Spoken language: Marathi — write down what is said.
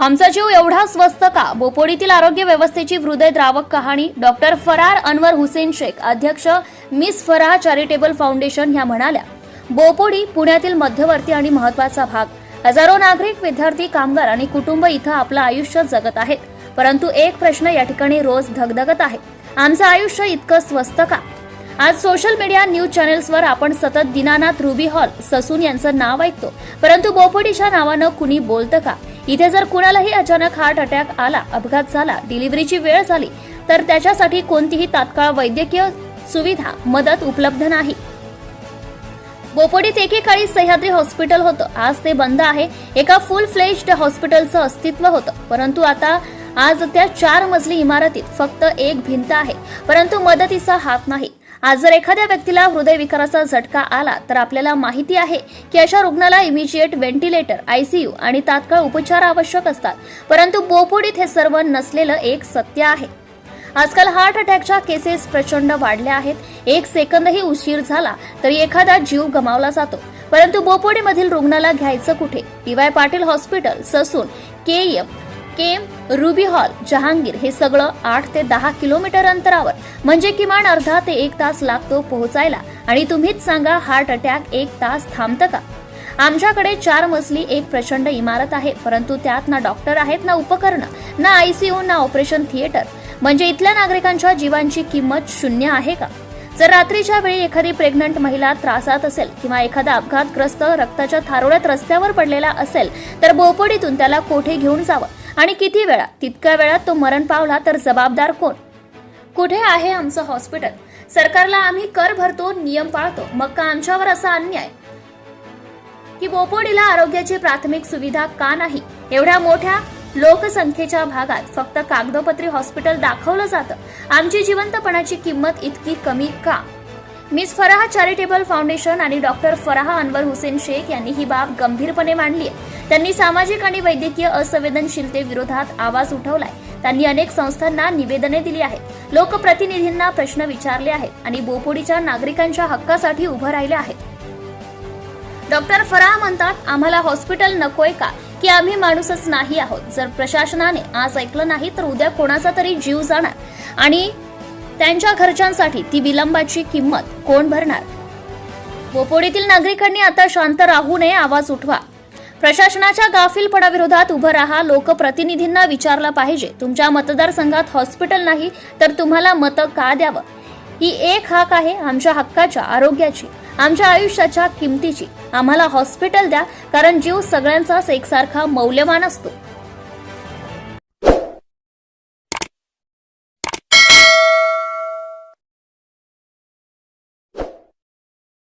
आमचा जीव एवढा स्वस्त का? बोपोडीतील आरोग्य व्यवस्थेची हृदयद्रावक कहाणी. डॉक्टर फरार अनवर हुसेन शेख अध्यक्ष मिस फराह चॅरिटेबल फाउंडेशन ह्या म्हणाल्या बोपोडी पुण्यातील मध्यवर्ती आणि महत्त्वाचा भाग. हजारो नागरिक विद्यार्थी कामगार आणि कुटुंब इथं आपलं आयुष्य जगत आहेत. परंतु एक प्रश्न या ठिकाणी रोज धगधगत आहे. आमचं आयुष्य इतकं स्वस्त का? आज सोशल मीडिया न्यूज चॅनेल्सवर आपण सतत दीनानाथ रुबी हॉल ससून यांचं नाव ऐकतो. परंतु बोपोडीच्या नावानं कुणी बोलतं का? इथे जर कुणालाही अचानक हार्ट अटॅक आला अपघात झाला डिलिव्हरीची वेळ झाली तर त्याच्यासाठी कोणतीही तात्काळ वैद्यकीय सुविधा मदत उपलब्ध नाही. बोपोडीत एकेकाळी सह्याद्री हॉस्पिटल होतं. आज ते बंद आहे. एका फुल फ्लेज्ड हॉस्पिटलचं अस्तित्व होतं. परंतु आता आज त्या चार मजली इमारतीत फक्त एक भिंत आहे. परंतु मदतीचा हात नाही. आज जर एखाद्या व्यक्तीला हृदयविकाराचा झटका आला तर आपल्याला माहिती आहे की अशा रुग्णाला इमिजिएट व्हेंटिलेटर आयसीयू आणि तात्काळ उपचार आवश्यक असतात. परंतु बोपोडीत हे सर्व नसलेलं एक सत्य आहे. आजकाल हार्ट अटॅकच्या केसेस प्रचंड वाढल्या आहेत. एक सेकंदही उशीर झाला तरी एखादा जीव गमावला जातो. परंतु बोपोडीमधील रुग्णाला घ्यायचं कुठे? D Y Patil hospital Sassoon K M KEM Ruby Hall Jehangir हे सगळं आठ ते दहा किलोमीटर अंतरावर. म्हणजे किमान अर्धा ते एक तास लागतो पोहोचायला. आणि तुम्हीच सांगा हार्ट अटॅक एक तास थांबतं का? आमच्याकडे चार मजली एक प्रचंड इमारत आहे परंतु त्यात ना डॉक्टर आहेत ना उपकरणं ना आयसीयू ना ऑपरेशन थिएटर म्हणजे इथल्या नागरिकांच्या जीवांची किंमत शून्य आहे का? जर रात्रीच्या वेळी एखादी प्रेग्नंट महिला त्रासात असेल किंवा एखादा अपघातग्रस्त रक्ताच्या थारोळ्यात रस्त्यावर पडलेला असेल तर बोपडीतून त्याला कोठे घेऊन जावं? आणि किती वेळा? तितक्या वेळात तो मरण पावला तर जबाबदार कोण? कुठे आहे आमचं हॉस्पिटल? सरकारला आम्ही कर भरतो नियम पाळतो. मग का आमच्यावर असा अन्याय? की बोपोडीला आरोग्याची प्राथमिक सुविधा का नाही? एवढ्या मोठ्या लोकसंख्येच्या भागात फक्त कागदोपत्री हॉस्पिटल दाखवलं जातं. आमची जिवंतपणाची किंमत इतकी कमी का? मिस फराह चॅरिटेबल फाउंडेशन आणि डॉक्टर फराह अनवर हुसेन शेख यांनी ही बाब गंभीरपणे मांडली आहे. त्यांनी सामाजिक आणि वैद्यकीय असंवेदनशीलतेविरोधात आवाज उठवलाय. त्यांनी अनेक संस्थांना निवेदने दिली आहेत. लोकप्रतिनिधींना प्रश्न विचारले आहेत आणि बोपोडीच्या नागरिकांच्या हक्कासाठी उभं राहिले आहेत. डॉक्टर फराह म्हणतात आम्हाला हॉस्पिटल नकोय का? की आम्ही माणूसच नाही आहोत. जर प्रशासनाने आज ऐकलं नाही तर उद्या कोणाचा तरी जीव जाणार. आणि त्यांच्या घरच्यांसाठी ती विलंबाची किंमत कोण भरणार? बोपोडीतील नागरिकांनी आता शांत राहू नये आवाज उठवा. प्रशासनाच्या गाफीलपणाविरोधात उभं राहा. लोकप्रतिनिधींना विचारलं पाहिजे तुमच्या मतदारसंघात हॉस्पिटल नाही तर तुम्हाला मतं का द्यावं? ही एक हाक आहे आमच्या हक्काच्या आरोग्याची. आमच्या आयुष्याच्या किमतीची. आम्हाला हॉस्पिटल द्या कारण जीव सगळ्यांचाच एकसारखा मौल्यवान असतो.